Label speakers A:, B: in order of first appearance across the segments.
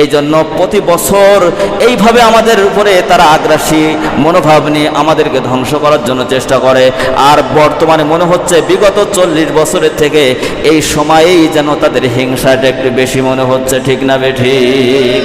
A: এই জন্য প্রতি বছর এইভাবে আমাদের উপরে তারা আগ্রাসী মনোভাব নিয়ে আমাদেরকে ধ্বংস করার জন্য চেষ্টা করে। আর বর্তমানে মনে হচ্ছে বিগত চল্লিশ বছরের থেকে এই সময়েই যেন তাদের হিংসাটা একটু বেশি মনে হচ্ছে, ঠিক না বেঠিক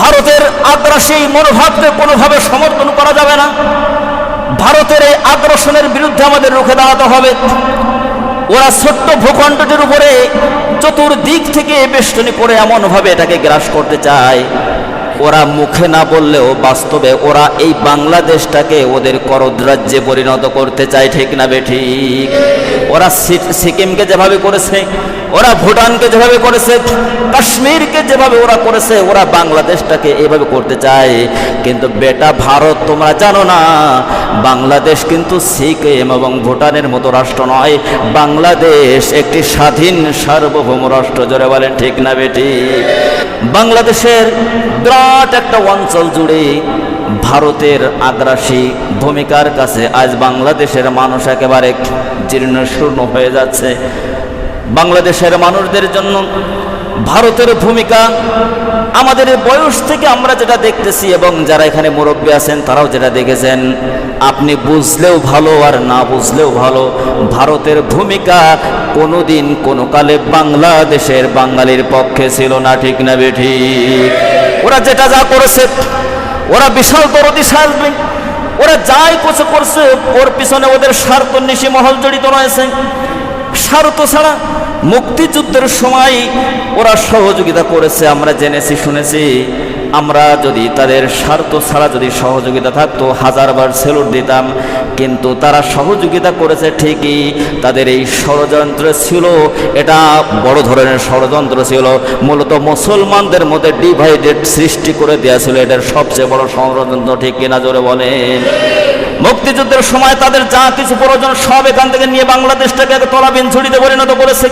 A: ভারতের আগ্রাসী মনোভাবকে কোনোভাবে সমর্থন করা যাবে না। ভারতের এই আগ্রাসনের বিরুদ্ধে আমাদের রুখে দাঁড়াতে হবে। ওরা ছোট্ট ভূখণ্ডটির উপরে চতুর্দিক থেকে বেষ্টনী করে এমনভাবে এটাকে গ্রাস করতে চায়। ওরা মুখে না বললেও বাস্তবে ওরা এই বাংলাদেশটাকে ওদের করদ্রাজ্যে পরিণত করতে চায়, ঠিক না বেঠিক ওরা সিকিমকে যেভাবে করেছে, ওরা ভুটানকে যেভাবে করেছে, কাশ্মীরকে যেভাবে ওরা করেছে, ওরা বাংলাদেশটাকে এভাবে করতে চায়। কিন্তু বেটা ভারত তোমরা জানো না বাংলাদেশ কিন্তু সিকিম এবং ভুটানের মতো রাষ্ট্র নয়। বাংলাদেশ একটি স্বাধীন সার্বভৌম রাষ্ট্র, জোরে বলেন ঠিক না বেটি? বাংলাদেশের বিরাট একটা অঞ্চল জুড়ে ভারতের আগ্রাসী ভূমিকার কাছে আজ বাংলাদেশের মানুষ একেবারে জীর্ণ শূর্ণ হয়ে যাচ্ছে। বাংলাদেশের মানুষদের জন্য ভারতের ভূমিকা, আমাদের বয়স থেকে আমরা যেটা দেখতেছি এবং যারা এখানে মুরব্বী আছেন তারাও যেটা দেখেছেন, আপনি বুঝলেও ভালো আর না বুঝলেও ভালো, ভারতের ভূমিকা কোনোদিন কোনো কালে বাংলাদেশের বাঙালির পক্ষে ছিল না, ঠিক না বেঠি? ওরা যেটা যা করেছে, ওরা বিশাল দরদি সাজবে ওরা যাই কিছু করছে, ওর পিছনে ওদের স্বার্থ নিশি মহল জড়িত রয়েছে। স্বার্থ ছাড়া মুক্তিযুদ্ধের সময় ওরা সহযোগিতা করেছে, আমরা জেনেছি, শুনেছি। আমরা যদি তাদের স্বার্থ ছাড়া যদি সহযোগিতা থাকতো, হাজারবার সেলুট দিতাম, কিন্তু তারা সহযোগিতা করেছে ঠিকই, তাদের এই ষড়যন্ত্র ছিল, এটা বড় ধরনের ষড়যন্ত্র ছিল। মূলত মুসলমানদের মধ্যে ডিভাইডেড সৃষ্টি করে দেওয়া ছিল, এটার সবচেয়ে বড় ষড়যন্ত্র, ঠিক কিনা জোরে বলেন? মুক্তিযুদ্ধের সময় তাদের যা কিছু প্রয়োজন সব এখান থেকে নিয়ে বাংলাদেশটাকে এক তলাবিন ছুড়িতে পরিণত করেছে।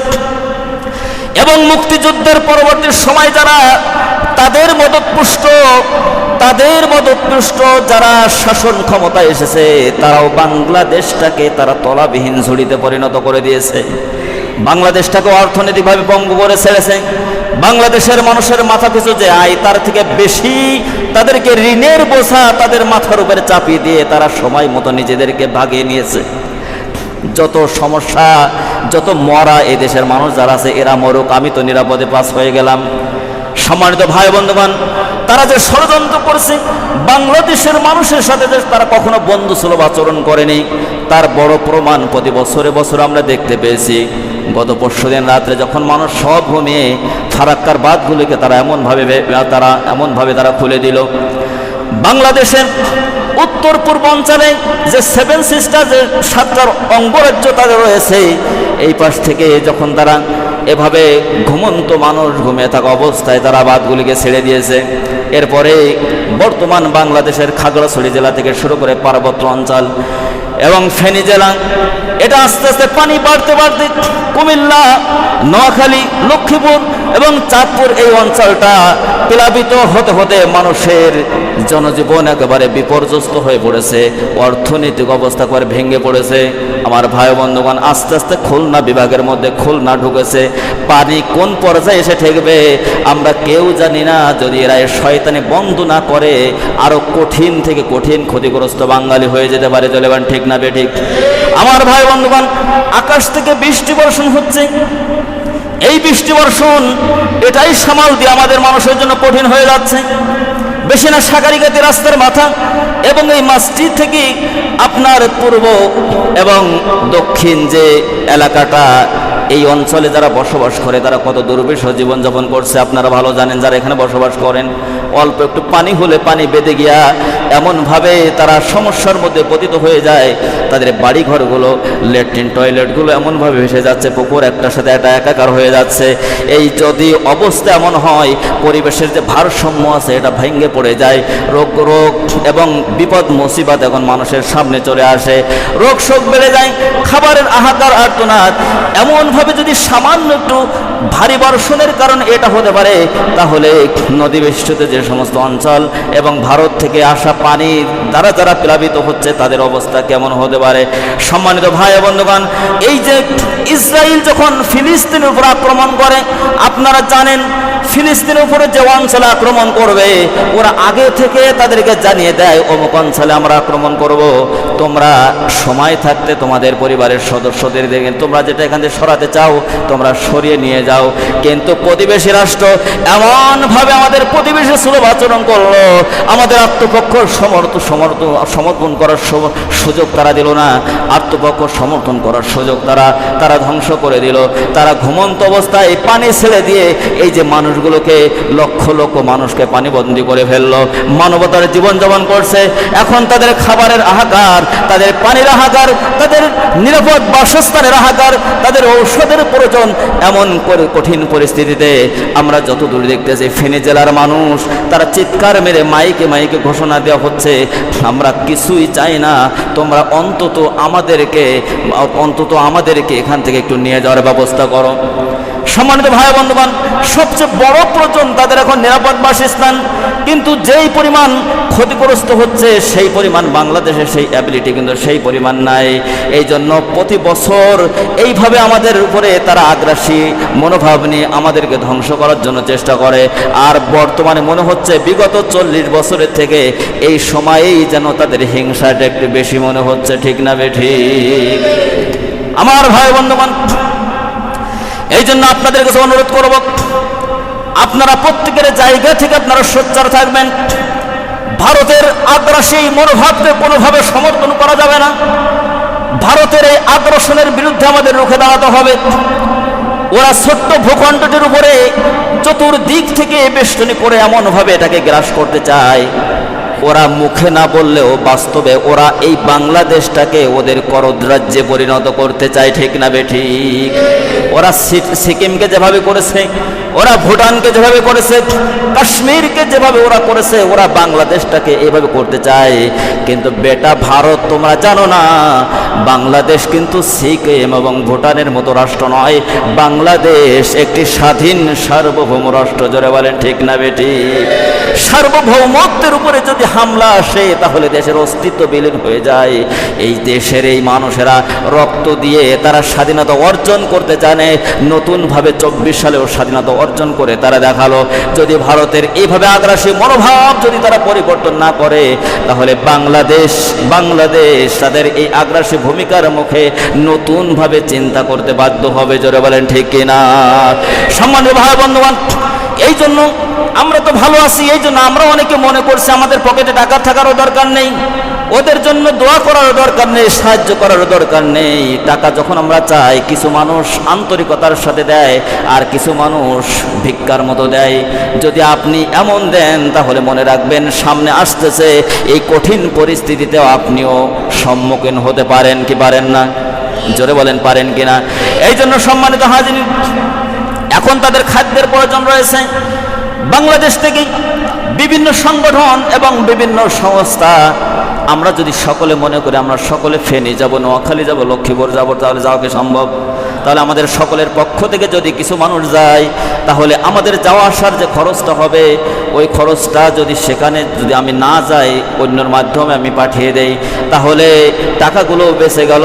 A: এবং মুক্তিযুদ্ধের পরবর্তী সময় যারা তাদের মদতপুষ্ট তাদের মদতপুষ্ট যারা শাসন ক্ষমতায় এসেছে, তারাও বাংলাদেশটাকে তারা তলাবিহীন ঝুড়িতে পরিণত করে দিয়েছে। বাংলাদেশটাকে অর্থনৈতিকভাবে পঙ্গ করে ছেড়েছে। বাংলাদেশের মানুষের মাথা পিছু যে আয়, তার থেকে বেশি তাদেরকে ঋণের বোঝা তাদের মাথার উপরে চাপিয়ে দিয়ে তারা সময় মতো নিজেদেরকে ভাগিয়ে নিয়েছে। যত সমস্যা, যত মরা এই দেশের মানুষ যারা আছে, এরা মরুক, আমি তো নিরাপদে পাস হয়ে গেলাম। সম্মানিত ভাই বন্ধুগণ, তারা যে ষড়যন্ত্র করছে, বাংলাদেশের মানুষের সাথে যে তারা কখনো বন্ধু সুলভ আচরণ করেনি, তার বড় প্রমাণ প্রতি বছরে বছর আমরা দেখতে পেয়েছি। গত পরশু দিন রাত্রে যখন মানুষ সব ঘুমিয়ে ফারাক্কার বাদগুলিকে তারা এমনভাবে তারা এমনভাবে তারা খুলে দিল। বাংলাদেশের উত্তর পূর্বাঞ্চলে যে সেভেন সিস্টার, যে সাতটার অঙ্গরাজ্য তাদের রয়েছে, এই পাশ থেকে যখন তারা এভাবে ঘুমন্ত মানুষ ঘুমিয়ে থাকা অবস্থায় তারা বাদগুলিকে ছেড়ে দিয়েছে। এরপরে বর্তমান বাংলাদেশের খাগড়াছড়ি জেলা থেকে শুরু করে পার্বত্য অঞ্চল এবং ফেনী জেলা এটা আস্তে আস্তে পানি বাড়তে বাড়তে কুমিল্লা, নোয়াখালী, লক্ষ্মীপুর এবং চাঁদপুর এই অঞ্চলটা প্লাবিত হতে হতে মানুষের জনজীবন একেবারে বিপর্যস্ত হয়ে পড়েছে। অর্থনৈতিক অবস্থা করে ভেঙে পড়েছে। আমার ভাই বন্ধুগণ, আস্তে আস্তে খুলনা বিভাগের মধ্যে খুলনা ঢুকেছে। পানি কোন পর্যায়ে এসে ঠেকবে আমরা কেউ জানি না। যদি এরা শয়তানি বন্ধ না করে, আরও কঠিন থেকে কঠিন ক্ষতিগ্রস্ত বাঙালি হয়ে যেতে পারে। চলেবান ঠিক না বে ঠিক? আমার ভাই বন্ধুগণ, আকাশ থেকে বৃষ্টি বর্ষণ হচ্ছে। এই বৃষ্টি বর্ষণ এটাই সামাল দিয়ে আমাদের মানুষের জন্য কঠিন হয়ে যাচ্ছে। বেশি না সাকারিকাতি রাস্তার মাথা এবং এই মাছটি থেকে আপনার পূর্ব এবং দক্ষিণ যে এলাকাটা, এই অঞ্চলে যারা বসবাস করে, তারা কত দুর্বিষহ জীবনযাপন করছে, আপনারা ভালো জানেন যারা এখানে বসবাস করেন। অল্প একটু পানি হলে পানি বেঁধে গিয়া এমনভাবে তারা সমস্যার মধ্যে পতিত হয়ে যায়। তাদের বাড়িঘরগুলো, ল্যাট্রিন টয়লেটগুলো এমনভাবে ভেসে যাচ্ছে, পুকুর একটার সাথে একটা একাকার হয়ে যাচ্ছে। এই যদি অবস্থা এমন হয়, পরিবেশের যে ভারসাম্য আছে, এটা ভেঙে পড়ে যায়। রোগ রোগ এবং বিপদ, মুসিবত এখন মানুষের সামনে চলে আসে। রোগ, শোক বেড়ে যায়, খাবারের আহাকার আর্তনাদ। এমনভাবে যদি সামান্য একটু ভারী বর্ষণের কারণে এটা হতে পারে, তাহলে নদী বেষ্টিত যে সমস্ত অঞ্চল এবং ভারত থেকে আসা পানি দ্বারা যারা প্লাবিত হচ্ছে, তাদের অবস্থা কেমন হতে পারে? সম্মানিত ভাই বন্ধুগণ, এই যে ইসরায়েল যখন ফিলিস্তিনের উপর আক্রমণ করে, আপনারা জানেন ফিলিস্তিনের উপরে যে অঞ্চলে আক্রমণ করবে, ওরা আগে থেকে তাদেরকে জানিয়ে দেয়, অমুক অঞ্চলে আমরা আক্রমণ করব। তোমরা সময় থাকতে তোমাদের পরিবারের সদস্যদের তোমরা যেটা এখান থেকে সরাতে চাও, তোমরা সরিয়ে নিয়ে যাও। কিন্তু প্রতিবেশী রাষ্ট্র এমনভাবে আমাদের প্রতিবেশী সুলভ আচরণ করল আমাদের আত্মপক্ষ সমর্থ সমর্থ সমর্থন করার সুযোগ তারা দিল না। আত্মপক্ষ সমর্থন করার সুযোগ তারা তারা ধ্বংস করে দিল। তারা ঘুমন্ত অবস্থায় পানি ছেড়ে দিয়ে এই যে মানুষগুলোকে লক্ষ লক্ষ মানুষকে পানিবন্দি করে ফেলল। মানবতার জীবনযাপন করছে। এখন তাদের খাবারের হাহাকার তাদের পানির হাহাকার তাদের নিরাপদ বাসস্থানের হাহাকার তাদের ঔষধের প্রয়োজন এমন কঠিন পরিস্থিতিতে আমরা যত দূর দেখতেছি, ফেনী জেলার মানুষ, তারা চিৎকার মেরে মাইকে মাইকে ঘোষণা দেওয়া হচ্ছে, আমরা কিছুই চাই না, তোমরা অন্তত আমাদেরকে অন্তত আমাদেরকে এখান থেকে একটু নিয়ে যাওয়ার ব্যবস্থা করো। সম্মানিত ভাই বন্ধুবান সবচেয়ে বড় প্রয়োজন তাদের এখন নিরাপদ বাসস্থান। কিন্তু যেই পরিমাণ ক্ষতিগ্রস্ত হচ্ছে, সেই পরিমাণ বাংলাদেশে সেই অ্যাবিলিটি কিন্তু সেই পরিমাণ নাই। এই জন্য প্রতি বছর এইভাবে আমাদের উপরে তারা আগ্রাসী মনোভাব নিয়ে আমাদেরকে ধ্বংস করার জন্য চেষ্টা করে। আর বর্তমানে মনে হচ্ছে বিগত চল্লিশ বছরের থেকে এই সময়েই যেন তাদের হিংসাটা একটু বেশি মনে হচ্ছে, ঠিক না বেঠিক আমার ভাই বন্ধুবান এই জন্য আপনাদের কাছে অনুরোধ করব, আপনারা প্রত্যেকের জায়গা থেকে আপনারা সোচ্চার থাকবেন। ভারতের আগ্রাসী মনোভাবকে কোনোভাবে সমর্থন করা যাবে না। ভারতের এই আগ্রাসনের বিরুদ্ধে আমাদের রুখে দাঁড়াতে হবে। ওরা ছোট্ট ভূখণ্ডটির উপরে চতুর্দিক থেকে বেষ্টনী করে এমনভাবে এটাকে গ্রাস করতে চায়। ওরা মুখে না বললেও বাস্তবে ওরা এই বাংলাদেশটাকে ওদের করদ্রাজ্যে পরিণত করতে চায়, ঠিক না বেঠিক ওরা সিকিমকে যেভাবে করেছে ওরা ভুটানকে যেভাবে করেছে, কাশ্মীরকে যেভাবে ওরা করেছে, ওরা বাংলাদেশটাকে এভাবে করতে চায়। কিন্তু বেটা ভারত, তোমরা জানো না, বাংলাদেশ কিন্তু সিকিম এবং ভুটানের মতো রাষ্ট্র নয়। বাংলাদেশ একটি স্বাধীন সার্বভৌম রাষ্ট্র, জোরে বলেন ঠিক না বেটি? সার্বভৌমত্বের উপরে যদি হামলা আসে, তাহলে দেশের অস্তিত্ব বিলীন হয়ে যায়। এই দেশের এই মানুষেরা রক্ত দিয়ে তারা স্বাধীনতা অর্জন করতে জানে। নতুনভাবে চব্বিশ সালেও স্বাধীনতা অর্জন করে তারা দেখাল, যদি ভারতের এইভাবে আগ্রাসী মনোভাব যদি তারা পরিবর্তন না করে, তাহলে বাংলাদেশ বাংলাদেশ তাদের এই আগ্রাসী ভূমিকার মুখে নতুনভাবে চিন্তা করতে বাধ্য হবে। জোরে বলেন, ঠিক কিনা? সম্মানীয় ভাই বন্ধুবান এই জন্য আমরা তো ভালো আছি, এই জন্য আমরা অনেকে মনে করছি আমাদের পকেটে টাকা থাকারও দরকার নেই, ওদের জন্য দোয়া করারও দরকার নেই, সাহায্য করারও দরকার নেই। টাকা যখন আমরা চাই, কিছু মানুষ আন্তরিকতার সাথে দেয়, আর কিছু মানুষ ভিক্ষার মতো দেয়। যদি আপনি এমন দেন, তাহলে মনে রাখবেন সামনে আসতেছে, এই কঠিন পরিস্থিতিতেও আপনিও সম্মুখীন হতে পারেন কি পারেন না? জোরে বলেন পারেন কিনা এই জন্য সম্মানিত হাজির এখন তাদের খাদ্যের প্রয়োজন রয়েছে। বাংলাদেশ থেকে বিভিন্ন সংগঠন এবং বিভিন্ন সংস্থা, আমরা যদি সকলে মনে করি আমরা সকলে ফেনি যাব, নোয়াখালী যাব, লক্ষ্মীপুর যাব, তাহলে যাওয়া কি সম্ভব? তাহলে আমাদের সকলের পক্ষ থেকে যদি কিছু মানুষ যায়, তাহলে আমাদের যাওয়া আসার যে খরচটা হবে, ওই খরচটা যদি সেখানে যদি আমি না যাই, অন্যর মাধ্যমে আমি পাঠিয়ে দেই, তাহলে টাকাগুলো বেঁচে গেল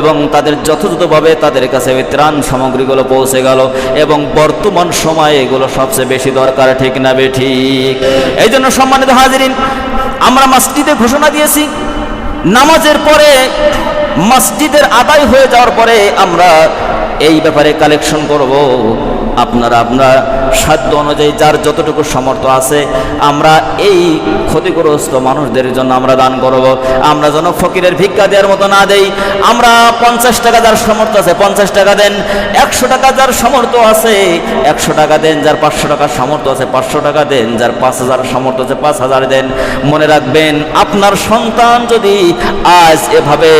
A: এবং তাদের যথাযথভাবে তাদের কাছে ওই ত্রাণ সামগ্রীগুলো পৌঁছে গেল এবং বর্তমান সময়ে এগুলো সবচেয়ে বেশি দরকার, ঠিক না বে ঠিক? এই জন্য সম্মানিত হাজিরিন, আমরা মসজিদে ঘোষণা দিয়েছি, নামাজের পরে মসজিদের আদায় হয়ে যাওয়ার পরে আমরা এই ব্যাপারে কালেকশন করব। আপনারা আপনার সাধ্য অনুযায়ী যার যতটুকু সামর্থ্য আছে, আমরা এই ক্ষতিগ্রস্ত মানুষদের জন্য আমরা দান করব। আমরা যেন ফকিরের ভিক্ষা দেওয়ার মতো না দেই। আমরা পঞ্চাশ টাকা যার সামর্থ্য আছে, পঞ্চাশ টাকা দেন। একশো টাকা যার সামর্থ্য আছে, একশো টাকা দেন। যার পাঁচশো টাকার সামর্থ্য আছে, পাঁচশো টাকা দেন। যার পাঁচ হাজার সামর্থ্য আছে, পাঁচ হাজার দেন। মনে রাখবেন, আপনার সন্তান যদি আজ এভাবে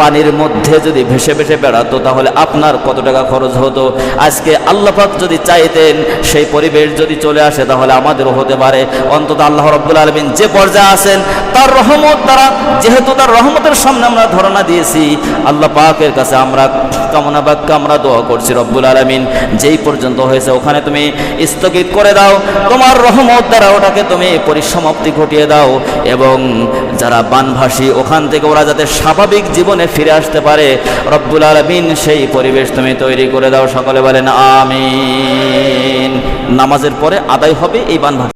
A: পানির মধ্যে যদি ভেসে ভেসে বেড়াতো, তাহলে আপনার কত টাকা খরচ হতো? আজকে আল্লাপাক যদি চাইতেন সেই পরিবেশ যদি চলে আসে, তাহলে আমাদেরও হতে পারে। অন্তত আল্লাহ রব্বুল আলমিন যে পর্যায়ে আছেন, তার রহমত দ্বারা, যেহেতু তার রহমতের সামনে আমরা ধারণা দিয়েছি, আল্লাহ পাকের কাছে আমরা কামনা বাক্য আমরা দোয়া করছি রব্বুল আলমিন। যেই পর্যন্ত হয়েছে, ওখানে তুমি স্থগিত করে দাও। তোমার রহমত দ্বারা ওটাকে তুমি পরিসমাপ্তি ঘটিয়ে দাও। এবং যারা বানভাসী, ওখান থেকে ওরা যাতে স্বাভাবিক জীবনে ফিরে আসতে পারে, রব্বুল আলমিন সেই পরিবেশ তুমি তৈরি করে দাও। সকলে বলেন, আমিন। নামাজের পরে আদায় হবে এই বানভাসী